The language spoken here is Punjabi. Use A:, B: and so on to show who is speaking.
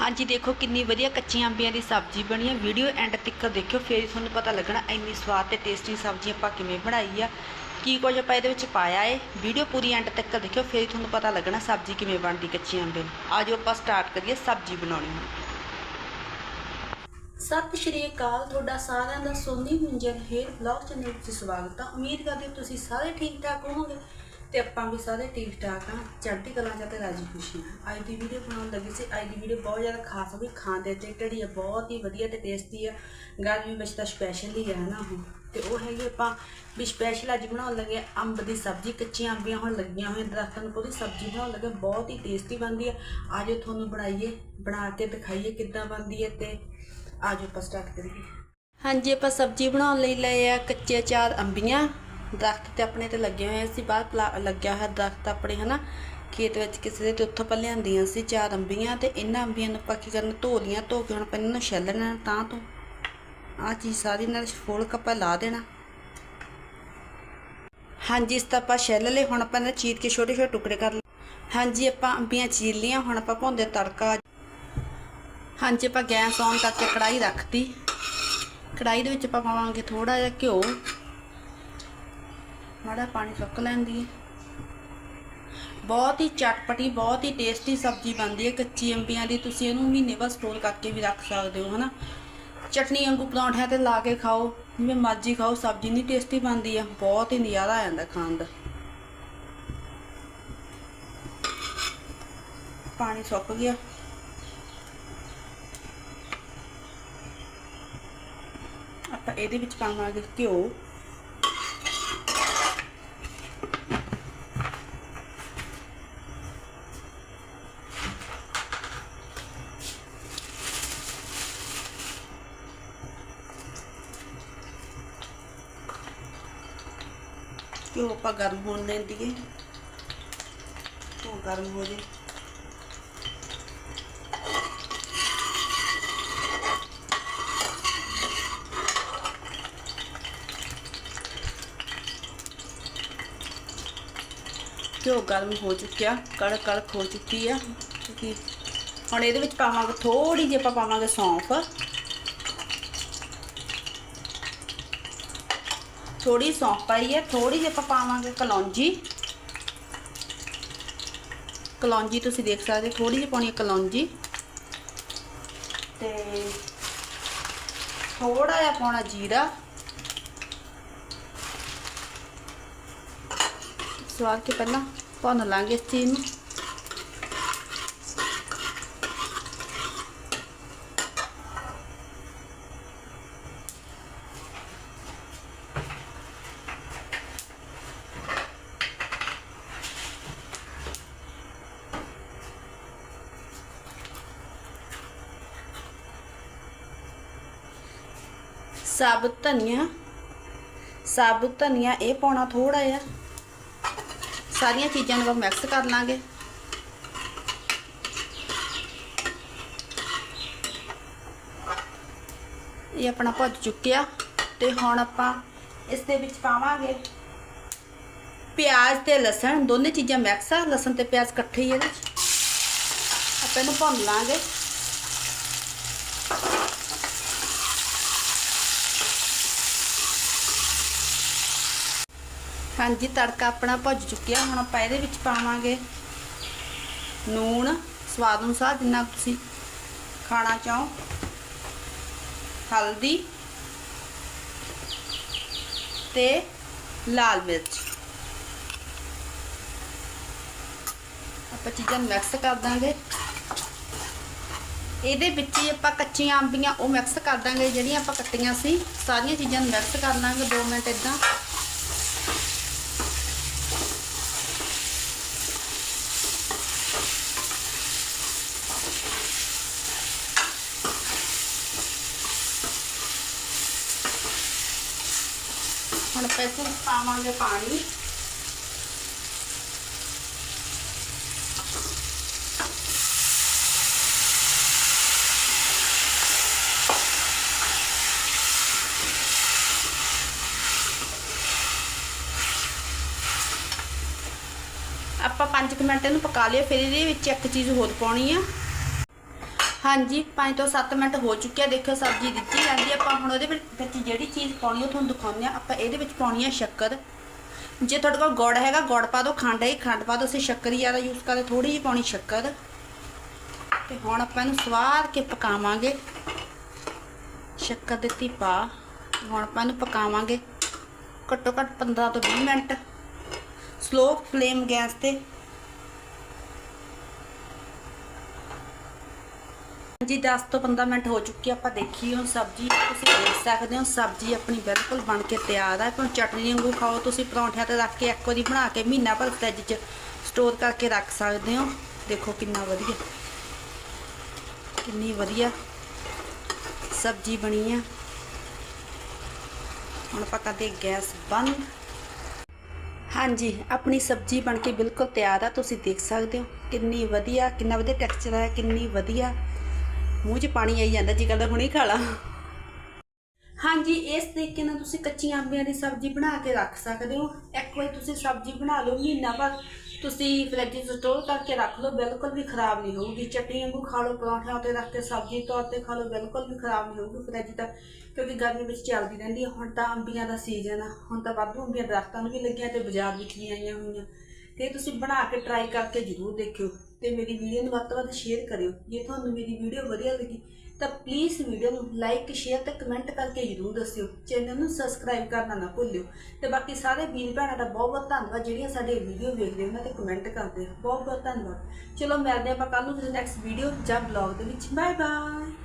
A: ਹਾਂਜੀ, ਦੇਖੋ ਕਿੰਨੀ ਵਧੀਆ ਕੱਚੀਆਂ ਅੰਬੀਆਂ ਦੀ ਸਬਜ਼ੀ ਬਣੀ ਹੈ ਵੀਡੀਓ ਐਂਡ ਤੱਕ ਦੇਖਿਓ, ਫਿਰ ਹੀ ਤੁਹਾਨੂੰ ਪਤਾ ਲੱਗਣਾ ਇੰਨੀ ਸਵਾਦ ਤੇ ਟੇਸਟੀ ਸਬਜ਼ੀ ਆਪਾਂ ਕਿਵੇਂ ਬਣਾਈ ਆ। ਕੀ ਕੁਝ ਆਪਾਂ ਇਹਦੇ ਵਿੱਚ ਪਾਇਆ ਏ? ਵੀਡੀਓ ਪੂਰੀ ਐਂਡ ਤੱਕ ਦੇਖਿਓ, ਫਿਰ ਤੁਹਾਨੂੰ ਪਤਾ ਲੱਗਣਾ ਸਬਜ਼ੀ ਕਿਵੇਂ ਬਣਦੀ ਕੱਚੀਆਂ ਅੰਬੀਆਂ ਦੀ। ਆਜੋ ਆਪਾਂ ਸਟਾਰਟ ਕਰੀਏ ਸਬਜ਼ੀ ਬਣਾਉਣੀ ਸਤਿ ਸ਼੍ਰੀ ਅਕਾਲ, ਤੁਹਾਡਾ ਸਾਰਿਆਂ ਦਾ Sony Munjan hair blog channel ਵਿੱਚ ਸਵਾਗਤ ਹੈ ਉਮੀਦ ਕਰਦੇ ਹਾਂ ਤੁਸੀਂ ਸਾਰੇ ਠੀਕ ਠਾਕ ਹੋਵੋਗੇ। ਤੇ ਆਪਾਂ ਵੀ ਸਾਰੇ ਠੀਕ ਠਾਕ ਹਾਂ ਚੜ੍ਹਦੀ ਕਲਾ ਜਾਂ ਤੇ ਰਾਜੀ ਖੁਸ਼ੀ ਹਾਂ ਅੱਜ ਦੀ ਵੀਡੀਓ ਬਣਾਉਣ ਲੱਗੀ ਸੀ। ਅੱਜ ਦੀ ਵੀਡੀਓ ਬਹੁਤ ਜ਼ਿਆਦਾ ਖਾਸ ਹੋਈ ਖਾਂਦੇ ਤੇ ਢੜੀ ਆ ਬਹੁਤ ਹੀ ਵਧੀਆ ਤੇ ਟੇਸਟੀ ਹੈ ਗਰਮੀ ਵਿੱਚ ਤਾਂ ਸਪੈਸ਼ਲ ਹੀ ਹੈ ਨਾ ਉਹ। ਤੇ ਉਹ ਹੈਗੀ ਆਪਾਂ ਵੀ ਸਪੈਸ਼ਲ ਅੱਜ ਬਣਾਉਣ ਲੱਗੇ ਹਾਂ ਅੰਬ ਦੀ ਸਬਜ਼ੀ। ਕੱਚੀਆਂ ਅੰਬੀਆਂ ਹੁਣ ਲੱਗੀਆਂ ਹੋਈਆਂ ਦਰਖਤਾਂ ਨੂੰ ਉਹਦੀ ਸਬਜ਼ੀ ਬਣਾਉਣ ਲੱਗੇ ਬਹੁਤ ਹੀ ਟੇਸਟੀ ਬਣਦੀ ਆ। ਆਜੋ ਤੁਹਾਨੂੰ ਬਣਾਈਏ, ਬਣਾ ਕੇ ਦਿਖਾਈਏ ਕਿੱਦਾਂ ਬਣਦੀ ਹੈ ਤੇ ਆਜੋ ਆਪਾਂ ਸਟਾਰਟ ਕਰੀਏ। ਹਾਂਜੀ, ਆਪਾਂ ਸਬਜ਼ੀ ਬਣਾਉਣ ਲਈ ਲਏ ਆ ਕੱਚੇ ਚਾਰ ਅੰਬੀਆਂ। ਦਰਖਤ ਤੇ ਆਪਣੇ ਤੇ ਲੱਗੇ ਹੋਏ ਸੀ, ਬਾਹਰ ਪਲਾ- ਲੱਗਿਆ ਹੋਇਆ ਦਰਖਤ ਆਪਣੇ, ਹਨਾ? ਖੇਤ ਵਿੱਚ ਕਿਸੇ ਦੇ ਤੇ ਉੱਥੋਂ ਆਪਾਂ ਲਿਆਂਦੀਆਂ ਸੀ ਚਾਰ ਅੰਬੀਆਂ ਤੇ ਇਹਨਾਂ ਅੰਬੀਆਂ ਨੂੰ ਆਪਾਂ ਕੀ ਕਰਨਾ, ਧੋ ਲੀਆਂ, ਧੋ ਕੇ ਹੁਣ ਆਪਾਂ ਇਹਨਾਂ ਨੂੰ ਛਿੱਲਣਾ ਤਾਂ ਤੋਂ ਆਹ ਚੀਜ਼ ਸਾਰੀ ਨਾਲ ਫੋਲ ਕੱਪਾ ਲਾ ਦੇਣਾ। ਹਾਂਜੀ, ਇਸ ਤਾਂ ਆਪਾਂ ਛਿੱਲ ਲਏ, ਹੁਣ ਆਪਾਂ ਇਹਨਾਂ ਚੀਰ ਕੇ ਛੋਟੇ ਛੋਟੇ ਟੁਕੜੇ ਕਰ ਲਏ। ਹਾਂਜੀ, ਆਪਾਂ ਅੰਬੀਆਂ ਚੀਰ ਲੀਆਂ ਹੁਣ ਆਪਾਂ ਭੁੰਦੇ ਤੜਕਾ। ਹਾਂਜੀ, ਆਪਾਂ ਗੈਸ ਔਨ ਕਰਕੇ ਕੜਾਈ ਰੱਖਤੀ। ਕੜਾਈ ਦੇ ਵਿੱਚ ਆਪਾਂ ਪਾਵਾਂਗੇ ਥੋੜਾ ਜਿਹਾ ਘਿਓ। ਮਾੜਾ ਪਾਣੀ ਸੁੱਕ ਲੈਂਦੀ ਹੈ। ਬਹੁਤ ਹੀ ਚਟਪਟੀ, ਬਹੁਤ ਹੀ ਟੇਸਟੀ ਸਬਜ਼ੀ ਬਣਦੀ ਹੈ। ਕੱਚੀ ਅੰਬੀਆਂ ਦੀ ਤੁਸੀਂ ਇਹਨੂੰ ਮਹੀਨੇ ਬਾਅਦ ਸਟੋਰ ਕਰਕੇ ਵੀ ਰੱਖ ਸਕਦੇ ਹੋ, ਹਨਾ? ਚਟਨੀ ਵਾਂਗੂ ਪਰੌਂਠਿਆਂ ਤੇ ਲਾ ਕੇ ਖਾਓ, ਜਿਵੇਂ ਮਰਜ਼ੀ ਖਾਓ, ਸਬਜ਼ੀ ਨਹੀਂ ਟੇਸਟੀ ਬਣਦੀ ਆ ਬਹੁਤ ਹੀ ਨਜ਼ਾਰਾ ਆ ਜਾਂਦਾ ਖਾਣ ਦਾ। ਪਾਣੀ ਸੁੱਕ ਗਿਆ। ਆਪਾਂ ਇਹਦੇ ਵਿੱਚ ਪਾਵਾਂਗੇ ਘਿਓ। ਘਿਓ ਆਪਾਂ ਗਰਮ ਹੋਣ ਲੈਂਦੀ ਹੈ ਘਿਓ ਗਰਮ ਹੋ ਜੇ? ਘਿਓ ਗਰਮ ਹੋ ਚੁੱਕਿਆ? ਕੜਕ ਕੜਕ ਹੋ ਚੁੱਕੀ ਆ। ਕਿਉਂਕਿ ਹੁਣ ਇਹਦੇ ਵਿੱਚ ਪਾਵਾਂਗੇ ਥੋੜੀ ਜਿਹੀ ਆਪਾਂ ਪਾਵਾਂਗੇ ਸੌਂਫ। ਥੋੜੀ ਸੌਂਫ ਪਾਈ ਹੈ ਥੋੜੀ ਜਿਹੀ ਆਪਾਂ ਪਾਵਾਂਗੇ ਕਲੌਂਜੀ। ਕਲੌਂਜੀ ਤੁਸੀਂ ਦੇਖ ਸਕਦੇ ਹੋ ਥੋੜੀ ਜਿਹੀ ਪਾਉਣੀ ਹੈ ਕਲੌਂਜੀ। ਤੇ ਥੋੜਾ ਜਿਹਾ ਪਾਉਣਾ ਜੀਰਾ। ਸਵਾਰ ਕੇ ਪਹਿਲਾਂ ਭੁੰਨ ਲਾਂਗੇ ਇਸ ਚੀਜ਼ ਨੂੰ। ਸਾਬੁਤ ਧਨੀਆ ਸਾਬੁਤ ਧਨੀਆ ਇਹ ਪਾਉਣਾ ਥੋੜਾ ਜਿਹਾ ਸਾਰੀਆਂ ਚੀਜ਼ਾਂ ਨੂੰ ਆਪਾਂ ਮਿਕਸ ਕਰ ਲਾਂਗੇ ਇਹ ਆਪਣਾ ਭੁੱਜ ਚੁੱਕਿਆ ਤੇ ਹੁਣ ਆਪਾਂ ਇਸ ਦੇ ਵਿੱਚ ਪਾਵਾਂਗੇ ਪਿਆਜ਼ ਤੇ ਲਸਣ ਦੋਨੇ ਚੀਜ਼ਾਂ ਮਿਕਸ ਆ ਲਸਣ ਤੇ ਪਿਆਜ਼ ਇਕੱਠੇ ਹੀ ਇਹਦੇ ਵਿੱਚ ਆਪਾਂ ਇਹਨੂੰ ਭੁੰਨ ਲਾਂਗੇ ਹਾਂਜੀ, ਤੜਕਾ ਆਪਣਾ ਭੁੱਜ ਚੁੱਕਿਆ। ਹੁਣ ਆਪਾਂ ਇਹਦੇ ਵਿੱਚ ਪਾਵਾਂਗੇ ਨੂਣ। ਸਵਾਦ ਅਨੁਸਾਰ ਜਿੰਨਾ ਤੁਸੀਂ ਖਾਣਾ ਚਾਹੋ। ਹਲਦੀ ਤੇ ਲਾਲ ਮਿਰਚ। ਆਪਾਂ ਚੀਜ਼ਾਂ ਮਿਕਸ ਕਰ ਦਾਂਗੇ। ਇਹਦੇ ਵਿੱਚ ਹੀ ਆਪਾਂ ਕੱਚੀਆਂ ਅੰਬੀਆਂ ਉਹ ਮਿਕਸ ਕਰ ਦਾਂਗੇ, ਜਿਹੜੀਆਂ ਆਪਾਂ ਕੱਟੀਆਂ ਸੀ। ਸਾਰੀਆਂ ਚੀਜ਼ਾਂ ਨੂੰ ਮਿਕਸ ਕਰ ਲਾਂਗੇ। 2 ਮਿੰਟ ਇਦਾਂ ਹੁਣ ਪੈਸੇ ਪਾਵਾਂਗੇ ਪਾਣੀ। ਆਪਾਂ 5 ਮਿੰਟ ਇਹਨੂੰ ਪਕਾ ਲਿਆ ਫਿਰ ਇਹਦੇ ਵਿੱਚ ਇੱਕ ਚੀਜ਼ ਹੋਰ ਪਾਉਣੀ ਆ। ਹਾਂਜੀ 5 ਤੋਂ 7 ਮਿੰਟ ਹੋ ਚੁੱਕਿਆ ਦੇਖੋ ਸਬਜ਼ੀ ਦਿੱਤੀ ਜਾਂਦੀ ਹੈ। ਆਪਾਂ ਹੁਣ ਉਹਦੇ ਵਿੱਚ ਜਿਹੜੀ ਚੀਜ਼ ਪਾਉਣੀ ਉਹ ਤੁਹਾਨੂੰ ਦਿਖਾਉਂਦੇ ਆ। ਆਪਾਂ ਇਹਦੇ ਵਿੱਚ ਪਾਉਣੀ ਹੈ ਸ਼ੱਕਰ। ਜੇ ਤੁਹਾਡੇ ਕੋਲ ਗੁੜ ਹੈਗਾ, ਗੁੜ ਪਾ ਦਿਓ, ਖੰਡ ਹੈ ਖੰਡ ਪਾ ਦਿਓ। ਅਸੀਂ ਸ਼ੱਕਰ ਹੀ ਜ਼ਿਆਦਾ ਯੂਜ਼ ਕਰਦੇ ਥੋੜੀ ਜਿਹੀ ਪਾਉਣੀ ਸ਼ੱਕਰ। ਤੇ ਹੁਣ ਆਪਾਂ ਇਹਨੂੰ ਸਵਾਦ ਕੇ ਪਕਾਵਾਂਗੇ। ਸ਼ੱਕਰ ਦਿੱਤੀ ਪਾ। ਹੁਣ ਆਪਾਂ ਇਹਨੂੰ ਪਕਾਵਾਂਗੇ। ਘੱਟੋ ਘੱਟ 15 ਤੋਂ 20 ਮਿੰਟ। ਸਲੋ ਫਲੇਮ ਗੈਸ ਤੇ ਜੀ 10 ਤੋਂ 15 ਮਿੰਟ ਹੋ ਚੁੱਕੀ ਆਪਾਂ ਦੇਖੀ ਹੁਣ ਸਬਜ਼ੀ ਤੁਸੀਂ ਦੇਖ ਸਕਦੇ ਹੋ, ਸਬਜ਼ੀ ਆਪਣੀ ਬਿਲਕੁਲ ਬਣ ਕੇ ਤਿਆਰ ਆ। ਭਾਵੇਂ ਚਟਨੀ ਵਾਂਗੂ ਖਾਓ, ਤੁਸੀਂ ਪਰੌਂਠਿਆਂ ਤੇ ਰੱਖ ਕੇ ਇੱਕ ਵਾਰੀ ਬਣਾ ਕੇ ਮਹੀਨਾ ਭਰ ਫ੍ਰਿਜ 'ਚ ਸਟੋਰ ਕਰਕੇ ਰੱਖ ਸਕਦੇ ਹੋ। ਦੇਖੋ ਕਿੰਨਾ ਵਧੀਆ, ਕਿੰਨੀ ਵਧੀਆ ਸਬਜ਼ੀ ਬਣੀ ਆ। ਹੁਣ ਆਪਾਂ ਕਰਦੇ ਗੈਸ ਬੰਦ। ਹਾਂਜੀ, ਆਪਣੀ ਸਬਜ਼ੀ ਬਣ ਕੇ ਬਿਲਕੁਲ ਤਿਆਰ ਆ, ਤੁਸੀਂ ਦੇਖ ਸਕਦੇ ਹੋ। ਕਿੰਨੀ ਵਧੀਆ, ਕਿੰਨਾ ਵਧੀਆ ਟੈਕਸਚਰ ਹੈ ਕਿੰਨੀ ਵਧੀਆ। ਮੂੰਹ 'ਚ ਪਾਣੀ ਆਈ ਜਾਂਦਾ, ਜੀ ਕਹਿੰਦਾ ਹੁਣੇ ਖਾ ਲਾ। ਹਾਂਜੀ, ਇਸ ਤਰੀਕੇ ਨਾਲ ਤੁਸੀਂ ਕੱਚੀਆਂ ਅੰਬੀਆਂ ਦੀ ਸਬਜ਼ੀ ਬਣਾ ਕੇ ਰੱਖ ਸਕਦੇ ਹੋ। ਇੱਕ ਵਾਰੀ ਤੁਸੀਂ ਸਬਜ਼ੀ ਬਣਾ ਲਓ, ਮਹੀਨਾ ਭਰ ਤੁਸੀਂ ਫਰਿੱਜ 'ਚ ਸਟੋਰ ਕਰਕੇ ਰੱਖ ਲਓ, ਬਿਲਕੁਲ ਵੀ ਖਰਾਬ ਨਹੀਂ ਹੋਊਗੀ। ਚਟਨੀ ਵਾਂਗੂ ਖਾ ਲਓ, ਪਰੌਂਠਿਆਂ ਤੇ ਰੱਖ ਕੇ ਸਬਜ਼ੀ ਤੌਰ ਤੇ ਖਾ ਲਓ, ਬਿਲਕੁਲ ਵੀ ਖਰਾਬ ਨਹੀਂ ਹੋਊਗੀ ਫਰਿੱਜ ਤਾਂ ਕਿਉਂਕਿ ਗਰਮੀ ਵਿੱਚ ਚੱਲਦੀ ਰਹਿੰਦੀ ਹੈ ਹੁਣ ਤਾਂ ਅੰਬੀਆਂ ਦਾ ਸੀਜ਼ਨ ਆ, ਹੁਣ ਤਾਂ ਵਾਧੂ ਅੰਬੀਆਂ ਦਰਖਤਾਂ ਨੂੰ ਵੀ ਲੱਗੀਆਂ ਤੇ ਬਾਜ਼ਾਰ ਵਿੱਚ ਵੀ ਆਈਆਂ ਹੋਈਆਂ। ਤੇ ਤੁਸੀਂ ਬਣਾ ਕੇ ਟਰਾਈ ਕਰਕੇ ਜ਼ਰੂਰ ਦੇਖਿਓ। ਤੇ ਮੇਰੀ ਵੀਡੀਓ ਨੂੰ ਵੱਧ ਤੋਂ ਵੱਧ ਸ਼ੇਅਰ ਕਰਿਓ। ਜੇ ਤੁਹਾਨੂੰ ਮੇਰੀ ਵੀਡੀਓ ਵਧੀਆ ਲੱਗੀ, ਤਾਂ ਪਲੀਜ਼ ਵੀਡੀਓ ਨੂੰ ਲਾਈਕ ਸ਼ੇਅਰ ਤੇ ਕਮੈਂਟ ਕਰਕੇ ਜ਼ਰੂਰ ਦੱਸਿਓ। ਚੈਨਲ ਨੂੰ ਸਬਸਕ੍ਰਾਈਬ ਕਰਨਾ ਨਾ ਭੁੱਲਿਓ। ਤੇ ਬਾਕੀ ਸਾਰੇ ਵੀਰ ਭੈਣਾਂ ਦਾ ਬਹੁਤ ਬਹੁਤ ਧੰਨਵਾਦ, ਜਿਹੜੀਆਂ ਸਾਡੇ ਵੀਡੀਓ ਵੇਖਦੇ ਉਹਨਾਂ ਤੇ ਕਮੈਂਟ ਕਰਦੇ ਬਹੁਤ ਬਹੁਤ ਧੰਨਵਾਦ। ਚਲੋ ਮਿਲਦੇ ਆਪਾਂ ਕੱਲ ਨੂੰ ਕਿਸੇ ਨੈਕਸਟ ਵੀਡੀਓ ਜਾਂ ਬਲੌਗ ਦੇ ਵਿੱਚ। Bye bye